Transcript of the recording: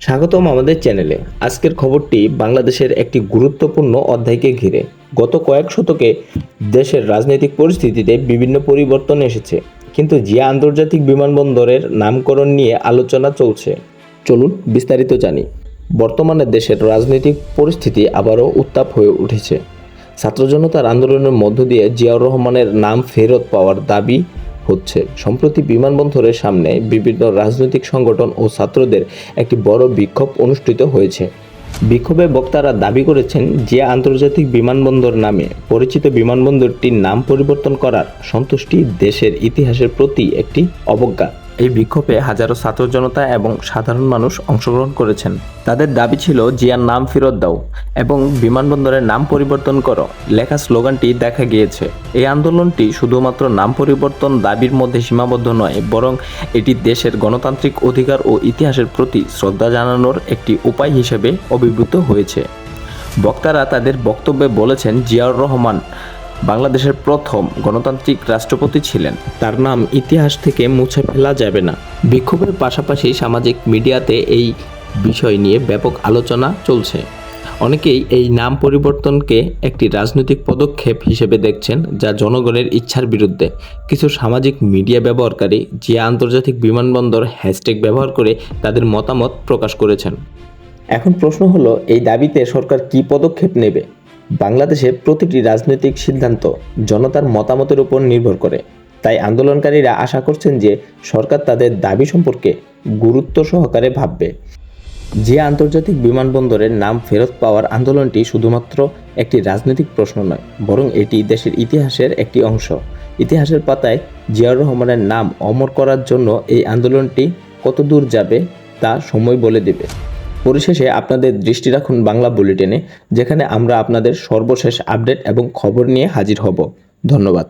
স্বাগতম আমাদের চ্যানেলে। আজকের খবরটি বাংলাদেশের একটি গুরুত্বপূর্ণ অধ্যায়কে ঘিরে। গত কয়েক শতকে দেশের রাজনৈতিক পরিস্থিতিতে বিভিন্ন পরিবর্তন এসেছে, কিন্তু জিয়া আন্তর্জাতিক বিমানবন্দরের নামকরণ নিয়ে আলোচনা চলছে। চলুন বিস্তারিত জানি। বর্তমানে দেশের রাজনৈতিক পরিস্থিতি আবারও উত্তাপ হয়ে উঠেছে। ছাত্র জনতার আন্দোলনের মধ্য দিয়ে জিয়াউর রহমানের নাম ফেরত পাওয়ার দাবি হচ্ছে। সম্প্রতি বিমানবন্দরের সামনে বিভিন্ন রাজনৈতিক সংগঠন ও ছাত্রদের একটি বড় বিক্ষোভ অনুষ্ঠিত হয়েছে। বিক্ষোভে বক্তারা দাবি করেছেন যে আন্তর্জাতিক বিমানবন্দর নামে পরিচিত বিমানবন্দরটির নাম পরিবর্তন করার সন্তুষ্টি দেশের ইতিহাসের প্রতি একটি অবজ্ঞা। এই বিক্ষোভে হাজারো ছাত্র জনতা এবং সাধারণ মানুষ অংশগ্রহণ করেছেন। তাদের দাবি ছিল, জিয়ার নাম ফেরত দাও এবং বিমানবন্দরের নাম পরিবর্তন করো। লেখা স্লোগানটি দেখা গিয়েছে। এই আন্দোলনটি শুধুমাত্র নাম পরিবর্তন দাবির মধ্যে সীমাবদ্ধ নয়, বরং এটি দেশের গণতান্ত্রিক অধিকার ও ইতিহাসের প্রতি শ্রদ্ধা জানানোর একটি উপায় হিসেবে অভিভূত হয়েছে। বক্তারা তাদের বক্তব্যে বলেছেন, জিয়াউর রহমান বাংলাদেশের প্রথম গণতান্ত্রিক রাষ্ট্রপতি ছিলেন। তার নাম ইতিহাস থেকে মুছে ফেলা যাবে না। বিক্ষোভের পাশাপাশি সামাজিক মিডিয়াতে এই বিষয় নিয়ে ব্যাপক আলোচনা চলছে। অনেকেই এই নাম পরিবর্তনকে একটি রাজনৈতিক পদক্ষেপ হিসেবে দেখছেন, যা জনগণের ইচ্ছার বিরুদ্ধে। কিছু সামাজিক মিডিয়া ব্যবহারকারী জিয়া আন্তর্জাতিক বিমানবন্দর হ্যাশট্যাগ ব্যবহার করে তাদের মতামত প্রকাশ করেছেন। এখন প্রশ্ন হলো, এই দাবিতে সরকার কী পদক্ষেপ নেবে? বাংলাদেশে প্রতিটি রাজনৈতিক সিদ্ধান্ত জনতার মতামতের উপর নির্ভর করে। তাই আন্দোলনকারীরা আশা করছেন যে সরকার তাদের দাবি সম্পর্কে গুরুত্ব সহকারে ভাববে। যে আন্তর্জাতিক বিমানবন্দরের নাম ফেরত পাওয়ার আন্দোলনটি শুধুমাত্র একটি রাজনৈতিক প্রশ্ন নয়, বরং এটি দেশের ইতিহাসের একটি অংশ। ইতিহাসের পাতায় জিয়াউর রহমানের নাম অমর করার জন্য এই আন্দোলনটি কত দূর যাবে তা সময় বলে দেবে। পরিশেষে আপনাদের দৃষ্টি রাখুন বাংলা বুলেটিনে, যেখানে আমরা আপনাদের সর্বশেষ আপডেট এবং খবর নিয়ে হাজির হব। ধন্যবাদ।